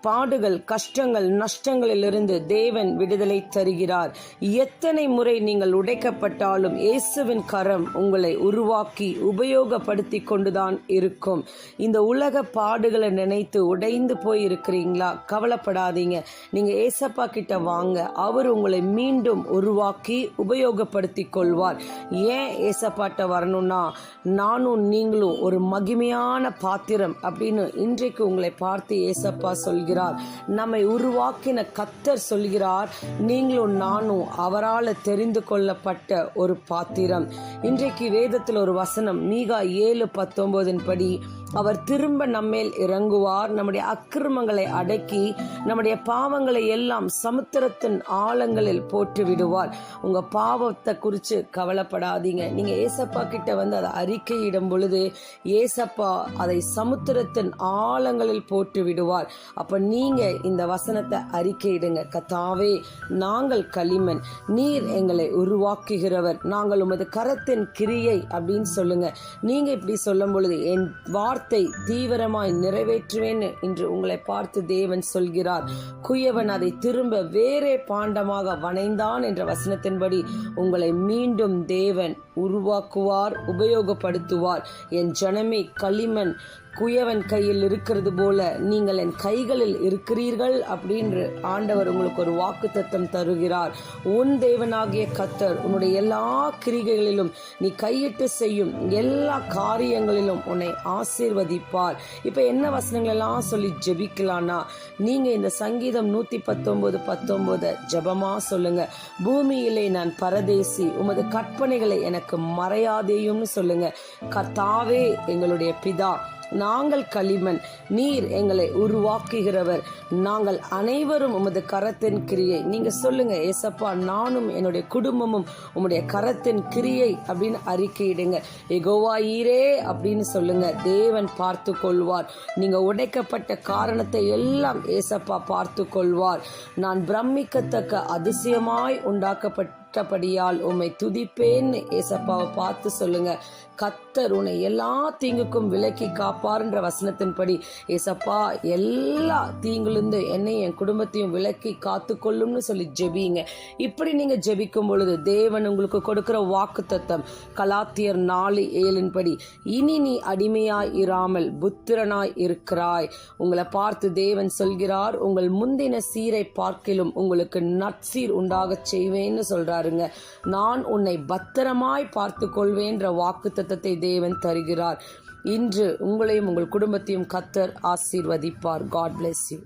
பாடுகள் கஷ்டங்கள் நஷ்டங்களிலிருந்து தேவன் விடுதலை தருகிறார். எத்தனை முறை நீங்கள் உடைக்கப்பட்டாலும் இயேசுவின் கரம் உங்களை உருவாக்கி உபயோகப்படுத்தி கொண்டுதான் இருக்கும். இந்த உலக பாடுகளை நினைத்து உடைந்து போய் இருக்கிறீங்களா கவலைப்படாதீங்க. நீங்க ஏசப்பா கிட்ட வாங்க. அவர் உங்களை மீண்டும் உருவாக்கி உபயோகப்படுத்தி கொள்வார். ஏன் ஏசப்பாட்ட வரணும்னா நானும் நீங்களும் ஒரு மகிமையான பாத்திரம் அப்படின்னு இன்றைக்கு உங்களை பார்த்து ஏசப்பா சொல்கிறார். நம்மை உருவாக்கின கத்தர் சொல்கிறார் நீங்களும் நானும் அவரால் தெரிந்து கொள்ளப்பட்ட ஒரு பாத்திரம். இன்றைக்கு வேதத்தில் ஒரு வசனம் மீகா ஏழு பத்தொன்பதின் படி அவர் திரும்ப நம்மேல் இறங்குவார். நம்முடைய அக்கிரமங்களை அடக்கி நம்முடைய பாவங்களை எல்லாம் சமுத்திரத்தின் ஆழங்களில் போட்டு விடுவார் உங்க பாவத்தை குறித்து கவலைப்படாதீங்க. நீங்க ஏசப்பா கிட்ட வந்து அதை அறிக்கையிடும் பொழுது ஏசப்பா அதை சமுத்திரத்தின் ஆழங்களில் போட்டு விடுவார் அப்ப நீங்க இந்த வசனத்தை அறிக்கையிடுங்க. கத்தாவே நாங்கள் களிமண். நீர் எங்களை உருவாக்குகிறவர். நாங்கள் உமது கரத்தின் கிரியை அப்படின்னு சொல்லுங்க. நீங்க இப்படி சொல்லும் பொழுது என் வார்த்தை தீவிரமாய் நிறைவேற்றுவேன் என்று உங்களை பார்த்து தேவன் சொல்கிறார். குயவன் அதை திரும்ப வேறே பாண்டமாக வனைந்தான் என்ற வசனத்தின்படி உங்களை மீண்டும் தேவன் உருவாக்குவார் உபயோகப்படுத்துவார். என் ஜனமே களிமண் குயவன் கையில் இருக்கிறது போல நீங்கள் என் கைகளில் இருக்கிறீர்கள் அப்படின்று ஆண்டவர் உங்களுக்கு ஒரு வாக்கு தத்தம் தருகிறார். உன் தேவனாகிய கத்தர் உன்னுடைய எல்லா கிரிகைகளிலும் நீ கையிட்டு செய்யும் எல்லா காரியங்களிலும் உன்னை ஆசீர்வதிப்பார். இப்போ என்ன வசனங்கள் எல்லாம் சொல்லி ஜெபிக்கலான்னா நீங்க இந்த சங்கீதம் நூத்தி பத்தொன்பது பத்தொன்பது ஜெபமா சொல்லுங்க. பூமியிலே நான் பரதேசி உமது கற்பனைகளை எனக்கு மறையாதேயும்னு சொல்லுங்க. கத்தாவே எங்களுடைய பிதா நாங்கள் களிமண் நீர் எங்களை உருவாக்குகிறவர். நாங்கள் அனைவரும் உமது கரத்தின் கிரியை. நீங்க சொல்லுங்க ஏசப்பா நானும் என்னுடைய குடும்பமும் உம்முடைய கரத்தின் கிரியை அப்படின்னு அறிக்கையிடுங்க. எகோவா ஈரே அப்படின்னு சொல்லுங்க. தேவன் பார்த்து கொள்வார் நீங்க உடைக்கப்பட்ட காரணத்தை எல்லாம் ஏசப்பா பார்த்து கொள்வார் நான் பிரமிக்கத்தக்க அதிசயமாய் உண்டாக்கப்பட்ட மற்றபடியால் உம்மை துதிப்பேன்னு ஏசப்பாவை பார்த்து சொல்லுங்க. கத்தர் உன்னை எல்லா தீங்குக்கும் விலக்கி காப்பாருன்ற வசனத்தின்படி ஏசப்பா எல்லா தீங்குலேருந்து என்னையும் என் குடும்பத்தையும் விலக்கி காத்துக்கொள்ளும்னு சொல்லி ஜெபிங்க. இப்படி நீங்க ஜெபிக்கும் பொழுது தேவன் உங்களுக்கு கொடுக்கிற வாக்கு தத்தம் கலாத்தியர் நாலு ஏழின்படி இனி நீ அடிமையாய் இராமல் புத்திரனாய் இருக்கிறாய். உங்களை பார்த்து தேவன் சொல்கிறார் உங்கள் முந்தின சீரை பார்க்கிலும் உங்களுக்கு நற்சீர் உண்டாகச் செய்வேன்னு சொல்றாருங்க நான் உன்னை பத்திரமாய் பார்த்து கொள்வேன்ற வாக்கு தத்தத்தை தேவன் தருகிறார். இன்று உங்களையும் உங்கள் குடும்பத்தையும் கத்தர் ஆசீர்வதிப்பார். God bless you